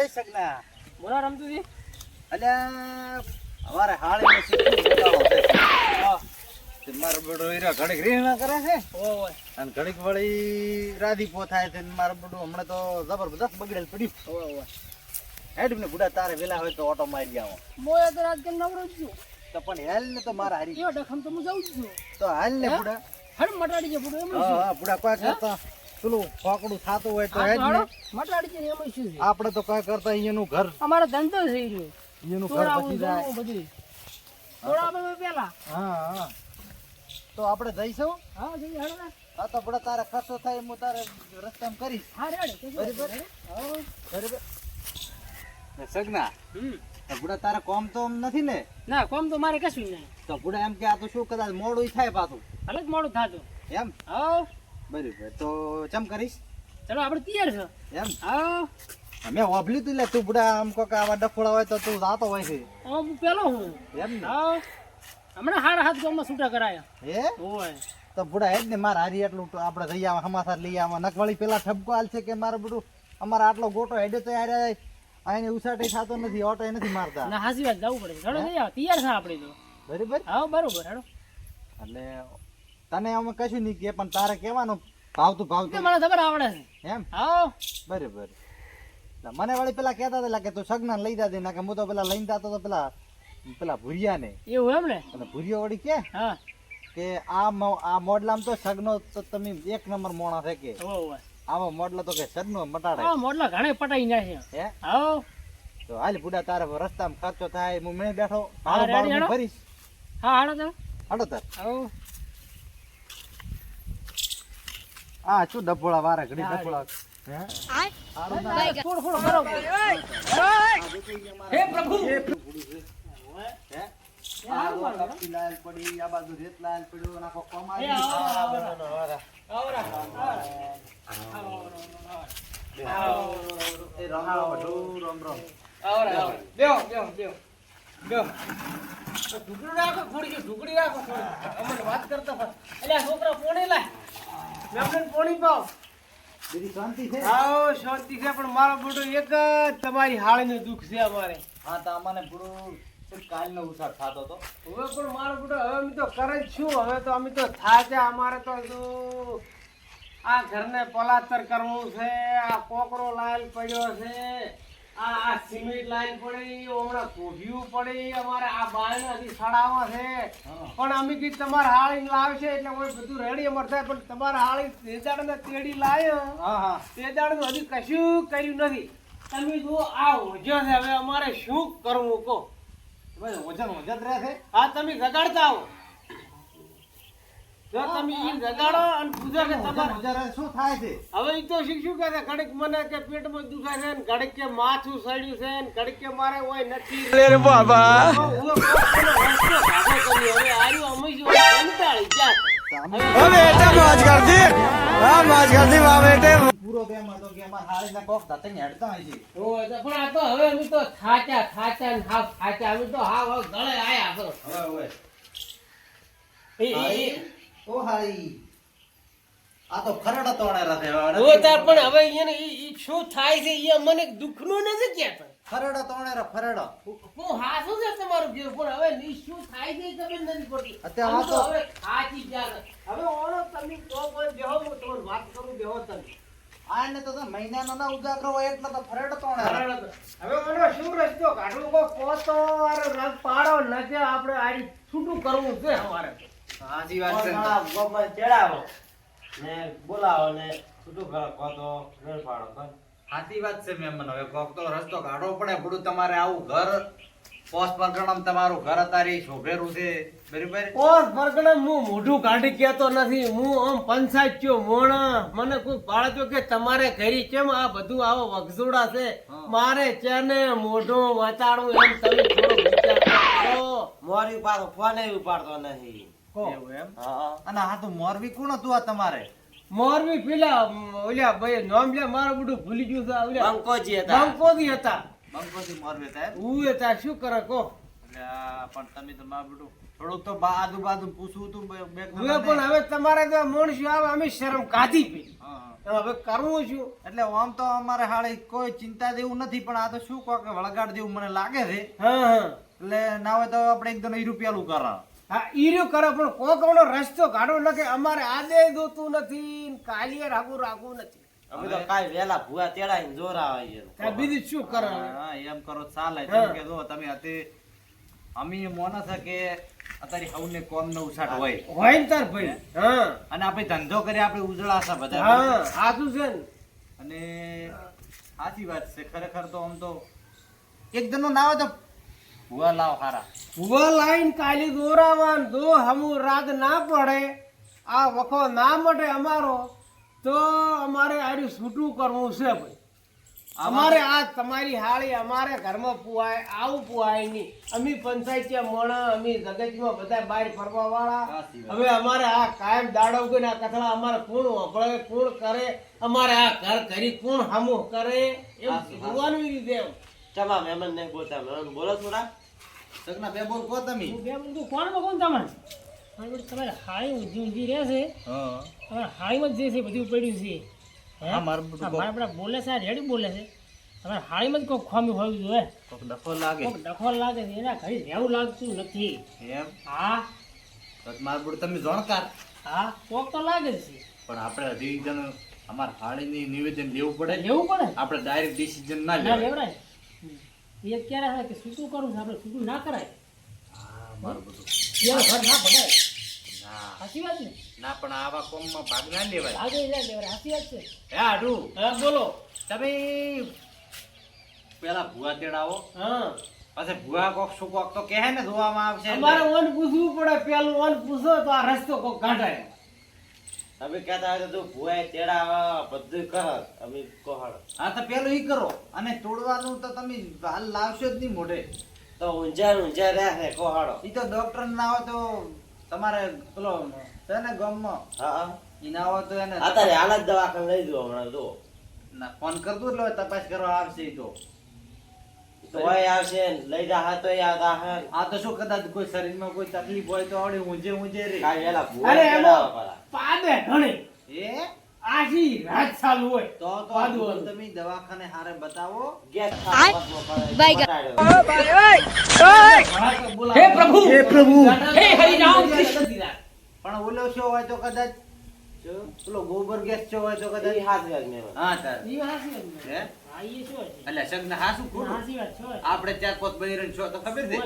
એ સગના બોલા રમતુજી. અલ્યા અમારે હાળીને શીખવું બતાવો છે. હા. તે મારો બડો હીરા ઘડીક રીણા કરે છે. અને ઘડીક વળી રાધીપો થાય છે મારો બડો હમણાં તો જબરદસ્ત બગડેલ પડ્યું હેડ ને બુડા તારે વેલા હોય તો ઓટો મારી આવો. મોય તો રાત કે નવરો છું. તો પણ હેલ ને તો મારા હારી. એવો ડખમ તો હું જાઉં છું. તો હાલ ને? બુડા. હડ મટાડી જે બુડો એમ હા બુડા કોઈ કરતા પેલું ફોકડું થાતું હોય તો ને મટાડી ને શું છે? આપણે તો કઈ કરતા અહીંયાનું ઘર. અમારો ધંધો છે અહીંયાનું ઘર પછી જાય. બધું. તોડાવે પેલા. હા હા. તો આપણે જઈશું? હા જઈ હાલો હા તો આપણે તારે ખર્ચો થાય એમ હું તારે રસ્તામાં કરીશ. હા રેડે બરાબર. હા. બરાબર? સગના હમ. બુડા તારે કોમ તો નથી ને? ના કોમ તો મારે કશું નહીં. તો બુડા એમ કે આ તો શું કદાચ મોડું થાય પાછું. જ મોડું થાતું. એમ? હા. બરાબર. તો ચમ કરીશ? ચલો આપણે તૈયાર છો? એમ? હા. મેં વાપર્યું તું લે તું બુડા આમ કોક આવા ડફોડા હોય તો તું જાતો હોય છે. હું પેલો હું. એમ ને? હા. હમણાં હાર હાથ ગામમાં છૂટા કરાયા. હે? ઓય તો બુડા જ ને મારે હારી એટલું આપણે જઈ આવા હમાસાર લઈ આવા. નકવાળી પેલા ઠપકો હાલ છે કે મારે બધું અમારા આટલો ગોટો હેડે તો યાર આને ઉસાટે થતો નથી ઓટો નથી મારતા. ના હાજી વાત જવું પડે. ચલો જઈ આવ. તૈયાર છે આપણે તો? બરાબર? હા બરોબર હેડો. એટલે તને અમે કશું નહીં કે પણ તારે કહેવાનું ભાવતું તે ભાવતું. મને ખબર આવડે છે. એમ? હા. બરાબર મને વળી પેલા કહેતા હતા કે તું સગના લઈ જાજે ના કે હું તો પેલા લઈને જતો તો પેલા પેલા ભૂરિયા ને એવું એમ ને? અને ભૂરિયો વળી કે હા. કે આ આ મોડલામ તો સગનો તો તમે એક નંબર મોણા છે કે. આવા મોડલા તો કે સગનો મટાડે આ મોડલા ઘણે પટાઈ જાય છે. હે? હા. તો હાલ બુડા તારે રસ્તામાં ખર્ચો થાય હું મેં બેઠો ભાડું. ભરીશ. હા હાડો તમે હાડો તાર. હા આ શું ડબોળા વારા ઘડી ડબોળા ઢુકડું રાખો થોડી ઢુકડી રાખો થોડી. અમને વાત કરતા એટલે છોકરા પોણે લાય. મેં અમને પોણી પાવ. બીજી શાંતિ છે? આવો શાંતિ છે પણ મારો બેટો એક જ તમારી હાળીનું દુઃખ છે અમારે. હા તો અમને પૂરું કાલનો ઉછાળ થતો હતો. હવે પણ મારો બેટો હવે અમે તો કરે જ છું હવે તો અમે તો થાચા અમારે તો હજુ આ ઘરને પલાતર કરવું છે આ કોકરો લાલ પડ્યો છે. આ આ સિમેન્ટ લાઈન પડી હમણાં કોઢિયું પડી અમારે આ બાયણ હજી સડાવવા છે. પણ અમે કીધું તમારે હાળી લાવશે એટલે અમે બધું રેડી અમારે થાય પણ તમારે હાળી તેદાડને તેડી લાવ્યો હા હા. તેદાડનું હજી કશું કર્યું નથી. તમે જુઓ આ ઓજો છે હવે અમારે શું કરવું કહો. વજન વજન રહે છે? હા તમે જગાડતા આવો. તમે ઈ જગાડો અને પૂછો કે તમારે શું થાય છે? હવે ઈ તો શીખ્યું કે કડક મને કે પેટમાં દુખાય છે ને ઘડીક કે માથું સડ્યું છે ને ઘડીક કે મારે ઓય નથી. રે બાબા. હું કોક કોનો રસ્તો કાઢો કર્યો. હવે આર્યું અમે જો કંટાળી ગયા તો અમે પૂરો કેમ હતો કે અમાર હાળીના કોક દાંતણ હેડતા હોય છે. ઓય પણ આ તો હવે અમે તો થાચા થાચા ને હાવ થાચા. અમે તો હાવ હાવ ગળે આયા હવે હવે. ઈ- ઓ હાળી આ તો ખરડા તોણેરા છે ઓ તાર પણ હવે એને ઈ ઈ શું થાય છે? ઈ મને દુઃખનું નથી કહેતા. ખરડા તોણેરા ફરડા હું હાસું છે તમારું ઘેર પણ હવે ની શું થાય છે એ નથી પડતી. અત્યારે આ તો તો- હવે થાકી ગયા હવે ઓણો તમે કહો કોઈ બેહો હું તમને વાત કરું બેહો તમે. આ ને તો તો મહિનાનો ના ઉજાગરો હોય એટલે તો ફરડા તોણેરા હવે ઓનો શું રસ્તો કાઢવો? કો કોતો અરે રંગ પાડો નથી આપણે આડી છૂટું કરવું છે અમારે હાજી વાત છે. ગોબર ચડાવો? ને બોલાવો ને છૂટું કરો કહો તો ઘર પાડો બસ. સાચી વાત છે મેમન. હવે કોક તો રસ્તો કાઢવો પડે. બધું તમારે આવું ઘર પોસ્ટ પરગણમ તમારું ઘર અતારી શોભેરું છે. બરાબર? ઓર પરગણમ હું મોઢું કાઢી કહેતો નથી. હું આમ પંચાયત ચો મોણા. મને કોઈ પાડતો કે તમારે ઘરી કેમ આ બધું આવો વગઝોડા છે? મારે ચેને મોઢું વાચાડું એમ તમે થોડો વિચાર કરો. મોરી પાડો ફોને ઉપાડતો નથી. એવું એમ? અને હા તો મોરબી કોણ હતું આ તમારે? મોરબી પેલા ઓલ્યા ભાઈ નામ લે મારું બધું ભૂલી ગયું છે ઓલ્યા બંકોજી હતા. બંકોજી હતા. બંકોજી મોરબી હતા ઉએ હતા શું કરે કો પણ તમે તો મારું બધું થોડુંક તો બાજુ બાજુ પૂછવું હતું પણ હવે તમારે તો માણસો આવે અમે શરમ કાઢી પી. હવે કરવું શું? એટલે આમ તો અમારે હાળે કોઈ ચિંતા જેવું નથી પણ આ તો શું કહો કે વળગાડ જેવું મને લાગે છે. હા હા. એટલે ના હોય તો આપણે એકદમ ઈ રૂપિયાલું કરા હા ઈર્યું કરે પણ કોકનો રસ્તો કાઢો ન કે અમારે આજે જોતું નથી કાલે કાલીએ રાખવું રાખવું નથી. અમે તો કાંઈ વેલા ભૂવા તેડાઈને જોરા આવે છે બીજું શું કરો? હા એમ કરો ચાલે. કે જો તમે અતે અમી મોને છે કે અત્યારે હવને કોમ નો ઉછાટ હોય. હોય ને તાર ભાઈ હા? અને આપણે ધંધો કરી આપણે ઉજળા બધા. હા સાચું છે ને. અને સાચી વાત છે ખરેખર તો આમ તો એક જણનું ના હોય તો ભૂવા લાવ હારા. ભૂવા લાઈન કાલી દોરાવાન દો હમું રાત ના પડે આ વખો ના મટે અમારો તો અમારે આર્યું છૂટું કરવું છે ભાઈ. અમારે આ તમારી હાળી અમારે ઘરમાં પુવાય આવું પુવાય નહીં. અમી પંચાયત મોણા અમી જગતમાં બધા બહાર ફરવા વાળા હવે અમારે આ કાયમ દાડો ઉગીને આ કથળા અમારે કોણ વપરાય કોણ કરે અમારે આ ઘર કરી કોણ હમું કરે એમ એ રીતે એમ. ચમા મહેમાન ને બોલતા બોલો થોડા. સગના બે બોલ કો તમે. હું બે બધું કોણમાં કોણ બધું તમારે હાઈ ઊંધી ઊંધી રહે છે. હા. તમારે હાળીમાં જ જે છે બધું પડ્યું છે. હા, મારું મારા બોલે છે રેડી બોલે છે. તમારે હાળીમાં જ કોઈક ખામી હોવી જોઈએ. કોક ડખો લાગે. કોઈક ડખો લાગે છે એના ઘરે રહેવું લાગતું નથી. એમ? હા. તો માર બુડ તમે જાણકાર. હા કોક તો લાગે છે. પણ આપણે હજી જણ અમાર હાળીની નિવેદન લેવું પડે. લેવું પડે? આપણે ડાયરેક્ટ ડિસિઝન ના લેવાય. એ ક્યારે થાય કે છૂટું કરવું છે? આપણે શું ના કરાય? હા ઘર ના ભગાય ના. સાચી વાત ને? ના પણ આવા કોમમાં ભાગ ના લેવાય. ભાગ લેવરાય સાચી વાત છે. હે આડું હા બોલો. તમે પેલા ભુવા તેડાવો. હા. પછી ભુવા કોક શું કોક તો કહે ને ધોવામાં આવશે અમારે ઓન પૂછવું પડે. પેલું ઓન પૂછો તો આ રસ્તો કોક કાઢાય અમે કહેતા હોય તો ભૂવાય તેડા બધું કર. અમે કોહળ. હા તો પેલું ઈ કરો. અને તોડવાનું તો તમે હાલ લાવશો જ નહીં મોઢે. તો ઊંઝા ઊંઝા રહે કોહાડો ઈ તો ડોક્ટર ના હોય તો તમારે પેલો છે ને ગામમાં? હા. હા ઈ ના હોય તો એને અત્યારે હાલ જ દવાખાને લઈ દો હમણાં તો ના ફોન કરતું એટલે તપાસ કરવા આવશે ઈ તો. તોય આવશે લઈ જા હા તો યાદ આ આ તો શું કદાચ કોઈ શરીરમાં કોઈ તકલીફ હોય તો આવડે ઊંઝે ઊંઝે રે. અરે એમાં. પાદે ઘણી એ? આજી રાત ચાલુ હોય. તો તો તમે દવાખાને હારે બતાવો. મટાડ્યો. હે પ્રભુ. હે પ્રભુ. હે હરિરામ પણ ઓલો શું હોય તો કદાચ? પેલો ગોબર ગેસ છો હોય તો કદાચ? હાથ. હા તાર. વાત હે? એટલે સગના ખોટું. આપણે ચાર પાંચ બૈરન છો તો ખબર છે?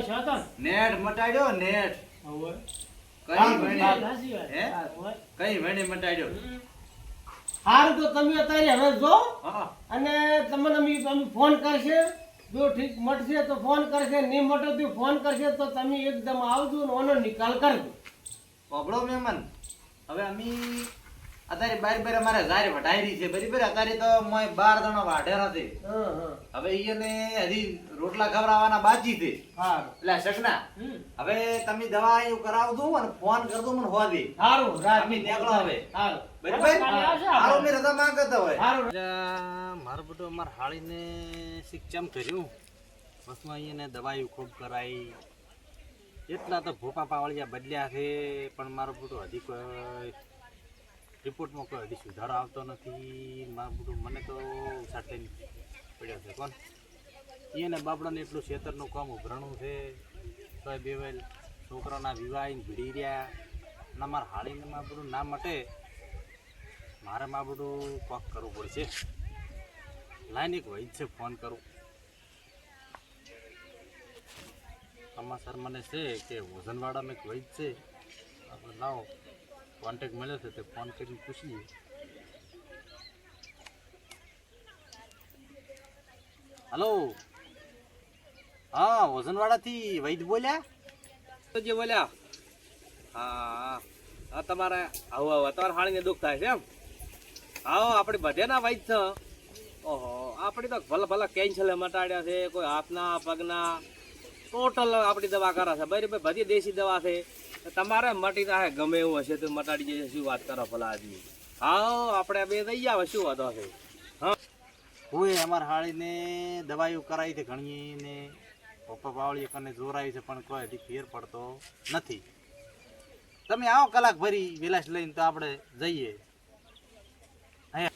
નેટ મટાડ્યો નેટ. કઈ વેણી? મટાડ્યો હારું તો તમે અત્યારે હવે જો અને તમને અમે ફોન કરશે જો ઠીક મટશે તો ફોન કરશે નહીં મટે તો ફોન કરશે તો તમે એકદમ આવજો ને ઓનો નિકાલ કરજો. પબડો મહેમાન. હવે અમી અત્યારે બાર બાર અમારે ઝાર વઢાયરી છે બરાબર? અત્યારે તો મોય બાર જણા વાઢેર નથી હા હા. હવે ઈને હજી રોટલા ખવડાવવાના બાકી છે. હા એટલે સગના હવે તમે દવા એવું કરાવજો અને ફોન કરજો મને હોવા દે. સારું રાત મી નીકળો હવે. સારું બરાબર? સારું મેં રજા માંગતા હોય. સારું મારો બધું માર હાળીને શિક્ષમ કર્યું? બસમાં અહીંયા દવાઈ ખૂબ કરાઈ. એટલા તો ભોપા પાવળિયા બદલ્યા છે પણ મારો બુટો હજી કોઈ રિપોર્ટમાં કોઈ હજી સુધારો આવતો નથી. મારું બુટો મને તો થઈને પડ્યો છે, કોણ? એને બાપડાને એટલું ખેતરનું કામ ઉભરાણું છે. બે ભાઈ છોકરાના વિવાહ આઈને ભીડી રહ્યા. ના મારા હાળીને માબડું ના મટે. મારે માબડું કોક કરવું પડશે. લાઈન એક વૈદ છે, ફોન કરું. સમાચાર મને છે કે વજનવાડામાં એક વૈદ છે. આપણે લાવો. કોન્ટેક મળ્યો છે તે ફોન કરીને પૂછીએ. હલો. હા વજનવાડાથી વૈદ બોલ્યા? જે બોલ્યા. હા હા, તમારે આવું આવું. તમારે હાણીને દુઃખ થાય છે એમ? આવો આપણે બધેના વૈદ છે. ઓહો, આપણી તો ભલે ભલે કેન્સલ મટાડ્યા છે, કોઈ હાથના, પગના. ટોટલ આપણી દવા કરે છે. બરાબર બધી દેશી દવા છે. તમારે મટી થાય, ગમે એવું હશે તો મટાડી જશે શું વાત કરો ભલા આદમી? હા, આપણે બે દઈ આવે શું વાંધો છે? હું અમાર હાળીને દવાઈઓ કરાવી છે ઘણી ને પપ્પા પાવળી કને જોરાઈ છે પણ કોઈ હજી ફેર પડતો નથી. તમે આવો કલાક ભરી વિલાસ લઈને તો આપણે જઈએ.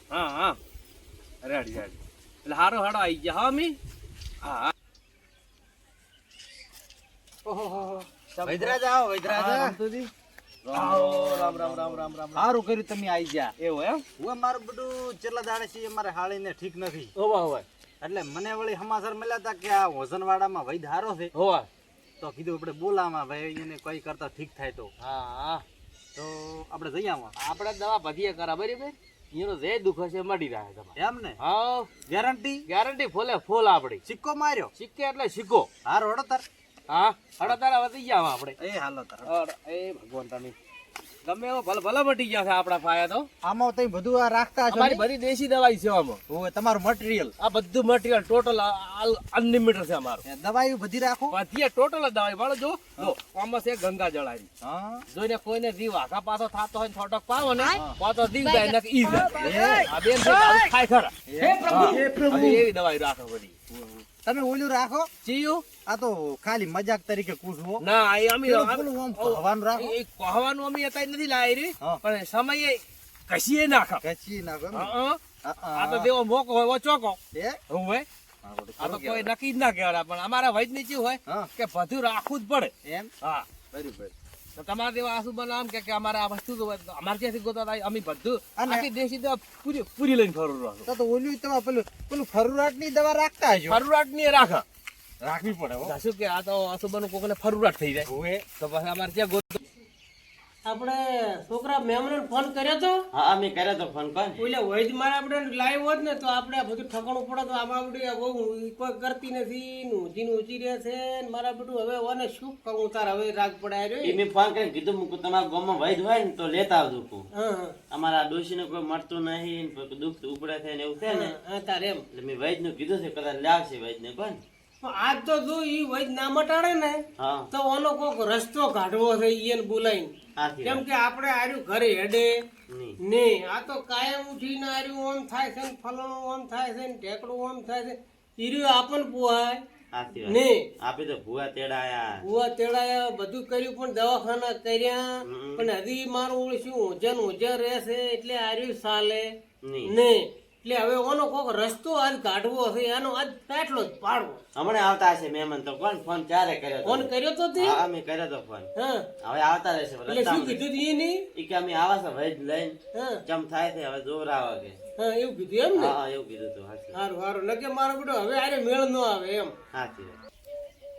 હા હા. રેડી રેડી એટલે હારો હાડો આવી ગયા હા મી હા ઓહો વૈદરાજ આવો વૈદરાજ આવો, રામ રામ રામ રામ રામ સારું કર્યું તમે આવી ગયા. એવું એમ? હું મારું બધું ચેટલા દાડે છે મારે હાળીને ઠીક નથી. હોવા હોય એટલે મને વળી સમાચાર મળ્યા હતા કે આ વજનવાડામાં વૈદ હારો છે. હોવા. તો કીધું આપણે બોલામાં ભાઈ એને કોઈ કરતા ઠીક થાય તો. હા હા. તો આપણે જઈ આપણે દવા બધીએ કરા બરાબર? એનો જે દુઃખ છે મળી રહે તમારે. એમ ને? હા. ગેરંટી ગેરંટી ફોલે ફોલ આપડી સિક્કો માર્યો? સિક્કે એટલે સિક્કો. હારો હડો તાર. હા? હડા તારા વધી ગયા આપણે. એ હાલો તાર. એ ભગવાન તમે ગમે એવો ભલે ભલે મટી ગયા છે આપણા ફાયા તો. આમાં તમે બધું આ રાખતા છો અમારી બધી દેશી દવાઈ છે આમાં. ઓય, તમારું મટીરિયલ આ બધું મટીરિયલ ટોટલ અનલિમિટેડ છે અમારું. દવાઈ બધી રાખો. બધી ટોટલ દવાઈ. વાળો જો જો આમાં છે ગંગા જળારી. હા. જોઈને કોઈને જીવ આખા પાછો થાતો હોય ને થોડોક પાવો ને પાછો દીવ જાય ને ઈ જાય આ બેન છે દારૂ ખાય ખરા. હા. અને એવી દવાઈ રાખો બધી. તમે ઓલું રાખો. ચીયું? આ તો ખાલી મજાક તરીકે કૂસવો. ના એ અમે ભરવાનું રાખો. એ કહેવાનું અમે અત્યારે નથી લાવી રહી પણ સમયે કશીએ નાખો. ઘસી નાખો. આ તો દેવો મોકો હોય એવો ચોકો એ? હું હા, બધું આ તો કોઈ નક્કી જ ના કહેવાય પણ અમારા ચેવું હોય કે બધું રાખવું જ પડે. એમ? હા. બરાબર. તો તમારે જેવા આસુ બનાવ કે અમારે આ વસ્તુ અમારે ત્યાંથી ગોતા થાય? અમે બધું આખી દેશી દવા પૂરી પૂરી લઈને ફરું રાખો તો તો ઓલું તમે પેલું પેલું ફરુરાટની દવા રાખતા હશો? ફરુરાટની રાખા. રાખવી પડે શું કે આ તો આસુબાનું કોકને ફરુરાટ થઈ જાય. તો પછી અમારે ત્યાં ગોત આપણે છોકરા મેમને ફોન કર્યો તો? હા અમે કર્યો તો ફોન પણ ઓલે વૈદ મારે આપણે લાઈવ હોત ને તો આપણે બધું ઠકાણું પડે તો આમાં બધું બહુ કોઈ કરતી નથી ને ઊંચી ઊંચી રહે છે ને મારા બધું હવે ઓને શું કહું તાર હવે રાગ પડાય રહ્યો એ. મેં ફોન કરીને કીધું મૂકું તમારા ગામમાં વૈદ હોય ને તો લેતા આવજો હા અમારા ડોશીને કોઈ મળતું નહીં દુઃખ ઉપડે છે ને એવું છે ને. તારે એમ. એટલે મેં વૈદનું કીધું છે કદાચ લાવશે વૈદ ને પણ આજ તો જો ઈ વૈદ ના મટાડે ને હા. તો ઓનો કોક રસ્તો કાઢવો છે ઈ બોલાઈને કેમ. કે આપણે આર્યું ઘરે હેડે. નહીં. ને આ તો કાયમ ઉઠીને આર્યું ઓમ થાય છે ને ફલાણું ઓમ થાય છે ને ઢેકડું ઓમ થાય છે. ઈર્યું આપણ પુવાય ને આપે તો ભૂવા તેડાયા. ભૂવા તેડાયા બધું કર્યું પણ દવાખાના કર્યા. પણ હજી મારું ઓળશું ઓજન ઓજન રહેશે એટલે આર્યું ચાલે નહીં. ને એટલે હવે ઓનો કોક રસ્તો આજ કાઢવો છે એનો આજ પેટલો જ પાડવો. હમણાં આવતા છે મહેમાન તો કોણ ફોન ચારે કર્યો ફોન કર્યો તો તે? હા મેં કર્યો તો ફોન. હા. હવે આવતા રહેશે એટલે શું કીધું તું એની? ઈ કે અમે આવા છે વૈદ લઈને. જમ થાય છે હવે જોર આવે કે. હા એવું કીધું એમ ને? હા એવું કીધું તું હાચી સારું સારું નકે મારો બેટો હવે આરે મેળ ન આવે એમ. હાચી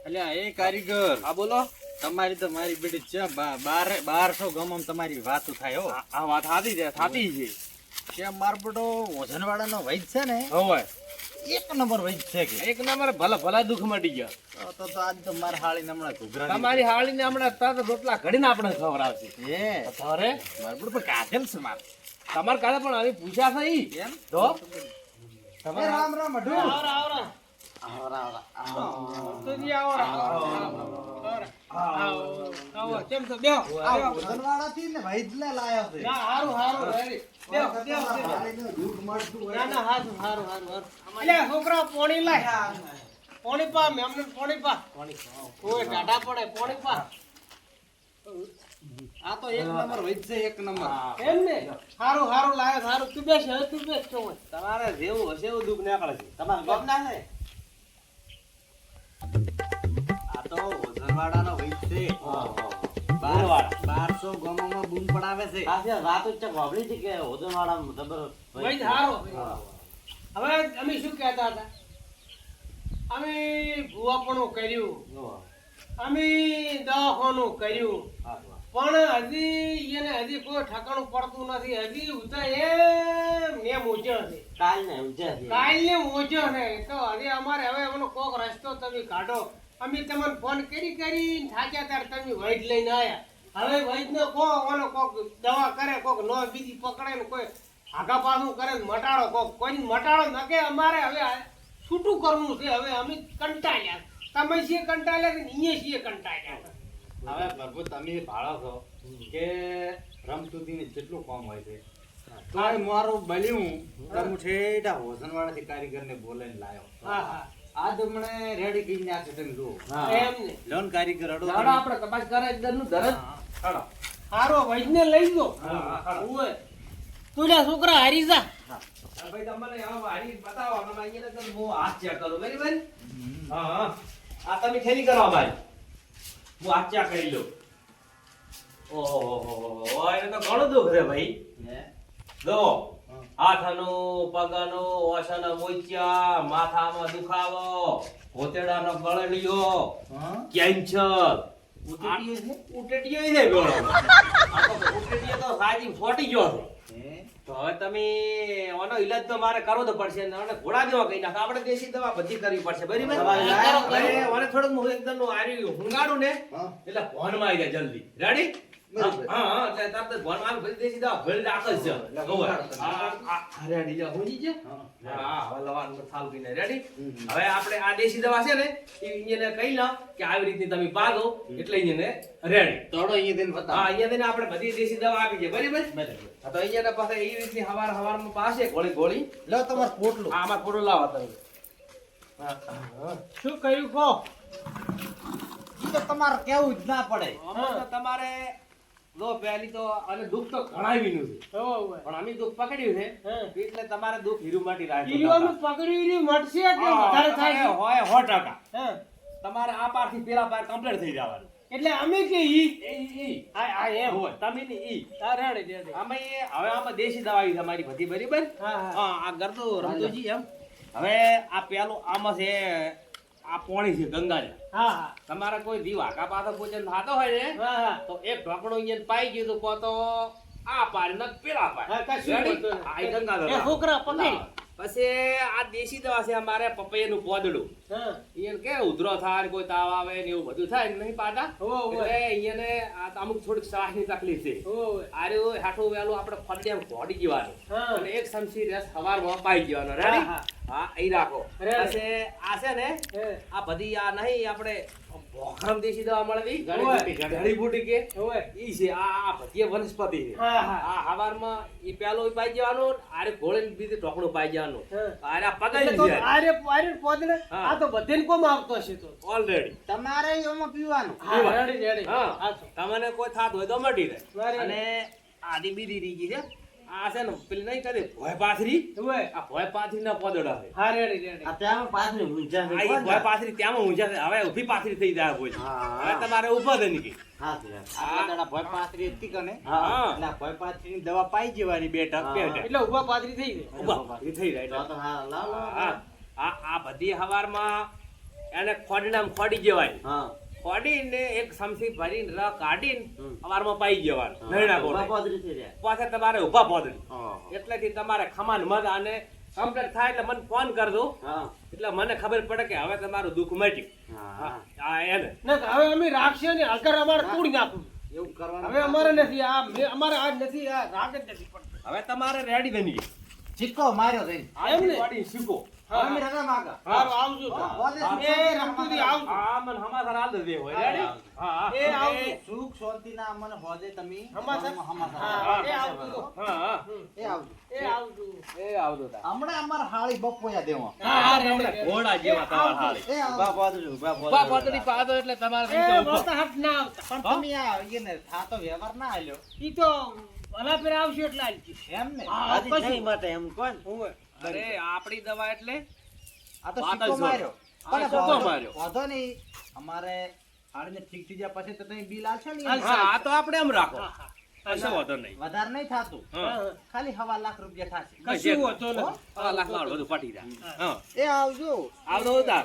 એટલે એ કારીગર. હા બોલો. તમારી તો મારી બેટી છે બાર બારસો ગમમ તમારી વાતો થાય હો. આ- આ વાત થાતી છે થાતી છે. કે માર બધો વજનવાળાનો વૈદ છે ને હવે. એક નંબર વૈદ છે કે. એક નંબર ભલા ભલા દુઃખ મટી ગયા. તો તો આજ તો માર હાળીને હમણાં ઘૂઘરા તમારી હાળીને હમણાં તરત રોટલા ઘડીને આપણે ખવડાવશે. એ અરે માર બધું પણ કાઢેલ છે માર. તમારે કાલે પણ હવે પૂછ્યા છે ઈ એમ તો રામ રામ અઢુ આવરા આવરા. તો જી આવરા આવરા. આવો આવો કેમ છો બેહો આ વજનવાળાથી ને વૈદ લાયા છે ના હારું હારું રેડી બેહો બેહો બેહો. દૂધ મળતું હોય ના ના હારું હારું હારું હારું એટલે છોકરા પોણી લાય પોણી પા મેમને પોણી પા ઓય ટાટા પડે પોણી પા આ તો એક નંબર વૈદ છે એક નંબર એમ ને સારું સારું લાગે સારું તું બેસ હવે તું બેસ તમારે જેવું હશે એવું દુઃખ નીકળે છે તમારે ગમ ના છે તો વજનવાડાનો વૈદ છે. બારસો ગામોમાં બૂમ પડાવે છે. આ છે વાત જ હતી કે ઓદનવાળા જબર વૈદ હારો હવે અમે શું કહેતા હતા? અમે ભૂવાપણું કર્યું. અમે દવાખાનું કર્યું. પણ હજી એને હજી કોઈ ઠકાણું પડતું નથી. હજી ઉતા એમ ને મોજો છે. કાલ ને કાલ ને મોજો છે. તો હજી અમારે હવે એમનો કોક રસ્તો તમે કાઢો. અમે તમને ફોન કરી કરી થાક્યા ત્યારે તમે વૈદ લઈને આવ્યા હવે વૈદ કહો કો ઓનો કોક દવા કરે કોક નો બીજી પકડે ને કોઈ આગા પાછું કરે ને મટાડો કોક. કોઈ મટાડો ન કે અમારે હવે છૂટું કરવું છે. હવે અમે કંટાળ્યા. તમે છીએ કંટાળ્યા કે અહીંયા છીએ કંટાળ્યા. હવે પ્રભુ તમે ભાળો છો કે રમતુતીને જેટલું કામ હોય છે. તોય મારું બલ્યું તો હું ઠેઠા હોસનવાડાથી કારીગરને બોલાવીને લાયો. હા હા. આજ મને રેડી કરીને નાખશે તમે જુઓ. એમ ને. લોન કારીગર અડો આપણે કપાસ કરે નું હારો વૈજને લઈ દો ઓય તું લ્યા છોકરા હારી જા. ભાઈ તમને હારી બતાવો. અમે અહીંયા તો હું હાથ ચેક કરું બરાબર? હા હા. આ તમે થેલી કરો ભાઈ હું હાથ ચેક કરી લઉં. ઓહો એને તો ઘણું દુઃખ છે ભાઈ. જો હાથનું પગનો ઓછાના મોચ્યા માથામાં દુખાવો હોતેડાનો ગળલિયો કેન્સર. ઉટેટીયો છે? ગળો આ તો ઉટેટીયો તો સાજી ફોટી ગયો છે. તો હવે તમે આનો ઈલાજ તો મારે કરવો તો પડશે અને ઘોડા દેવા કહી નાખો. આપણે દેશી દવા બધી કરવી પડશે. બરાબર? મને થોડુંક હું એકદમનું આર્યું હુંગાડું ને એટલે એટલે ફોનમાં આવી જાય જલ્દી. રેડી. હા એટલે તરત દેશી દવા રાખે જ હોવે. જા હુંજી છે હા. લવાનું થાલ પીને રેડી હવે આપણે આ દેશી દવા છે ને એ કહી લો કે આવી રીતની તમે પાડો એટલે એને રેડી તોડો અહીંયા દિન બતાવો. હા અહીંયા થઈને આપણે બધી દેશી દવા આપી છે. બરાબર? બરાબર. હા, તો અહીંયા પાસે એ રીતની હવાર હવારમાં પાસે ગોળી ગોળી. લો તમાર પોટલું. હા આમાં પોટલું લાવો તમે. શું કહ્યું કહો? તો તમારે કેવું જ ના પડે. આમાં તમારે લો પહેલી તો અને દુઃખ તો ઘણાવીનું છે. પણ અમે દુઃખ પકડ્યું છે. એટલે તમારે દુઃખ હીરુ માટી રાખી હીરુ અમે પકડ્યું ઈરી મટશે કે વધારે થાય હોય સો ટકા. હા. તમારે આ પારથી પેલા પાર કમ્પ્લીટ થઈ જવાનું. એટલે અમે કે ઈ. આ આ એમ હોય. તમે ને ઈ. તારણ આમાં હવે આમાં દેશી દવા આવી તમારી બધી બરાબર? હા આ ગરદો રમતોજી એમ. હવે આ પેલું આમાં છે આ પોણી છે ગંગાજળ હા હા. તમારે કોઈ દીવા કા પાછો ભોજન થતો હોય ને હા હા. તો એક ઢોકણો અહીંયા પાઈ ગયું તો કો આ પાર ને પેલા પાર છોકરા પકડી. પછી આ દેશી દવા છે અમારે પપૈયાનું પોદડું એને કે ઉધરો થાય ને કોઈ તાવ આવે ને એવું બધું થાય નહીં પાટા. એટલે અહીંયાને અમુક થોડીક શ્વાસની તકલીફ છે. આરે હાઠું વેલું આપણે ફળિયામાં ઘોડી જવાનું. હા. અને એક સમસી રસ સવારમાં પાઈ જવાનો. રેડી હા, એ અહીં રાખો. પછી આ છે ને આ બધી આ નહીં આપણે ભોખરમ દેશી દવા મળે ઈ જડીબુટી કે? ઓય. ઈ છે આ આ બધી વનસ્પતિ છે. હા હા. આ હવારમાં ઈ પેલો પાઈ જવાનું આરે ઘોળીને બીજે ઢોકણું પાઈ જવાનો. આરે આ પગાઈ તો જાય આરે આરે પોદને. આ તો બધેન કોમ આવતો છે તો? ઓલરેડી તમારે એમાં પીવાનું. હા રેડી રેડી હા. તમને કોઈ થાતું હોય તો મટી રહે અને આદી બીજી રીજી છે. આ છે ને પેલી નહીં કરે ભોય પાથરી? આ ભોય પાથરી ના પોદડા છે. હા રેડી રેડી આ ત્યાં પાછળ ઊંઝા છે. આ ભોય પાથરી ત્યાં ઊંઝા છે. હવે ઊભી પાથરી થઈ જાય બોલ હવે તમારે ઊભા થઈ નીકળી હા, છે. ભોય પાથરી હતી કને? હા. એટલે આ ભોય પાથરીની દવા પાઈ જવાની બે ટક, એટલે ઊભા પાથરી થઈ ગઈ ઊભા પાથરી થઈ જાય તો હા, લાવ, લાવ, આ આ બધી હવારમાં એને ખોડીનામ ખોડી જવાય. હા. ખોડીને એક સમસી ભરીને ર કાઢીને અમારમાં પાઈ જવાનું. નરણા ગોળે. તમારે ઊભા પોદડી એટલેથી તમારે ખમાન મત અને કમ્પ્લેટ થાય એટલે મને ફોન કરજો. હા. એટલે મને ખબર પડે કે હવે તમારું દુઃખ મટ્યું. હા. એને. ના હવે અમે રાખશે ને અગર અમારે તોડી નાખું. એવું કરવાનું હવે અમારે નથી આ અમારે આ નથી આ રાગ જ નથી પડતો. હવે તમારે રેડી બની ગઈ સિક્કો માર્યો થઈ એમ ને? હા, અમે રજા માગા. હારું આવજો એ સિક્કો આવજો. આ મને હમાસર હાલ દે હોય રેડી હા હા. એ આવજો. સુખ શાંતિના અમને હોદે તમે. હમાસર? હમાસર. એ આવજો હા હા. એ આવજો. એ આવજો. એ આવજો તા. હમણાં અમારે હાળી બપોયા દેવા. હા હા રેડી, રેડી. ઘોડા જેવા તમારા હાળી. એ આવજો. ઊભા પોતડી પાડો એટલે તમારે એ નીચે ઊભા. ના આવતા. પણ તમે આ એને થાતો વ્યવહાર ના આલ્યો. ઈ તો ભલા ફેર આવશે એટલે આલજી. એમ ને? પછી. માટે એમ કોણ? અરે આપણી દવા એટલે આ તો સિક્કો માર્યો. પણ સિક્કો માર્યો. વાંધો નહીં. અમારે હાળીને ઠીક થઈ જાય પછી તો તમે બિલ આવશે ને હા આ તો આપણે એમ રાખો. કશો વાંધો નહીં. વધારે નહીં થાતું. ખાલી હવા લાખ રૂપિયા થશે. કશું હોતો નહીં હવા લાખ લાખ બધું પાટી જાય. એ આવજો. આવજો તાર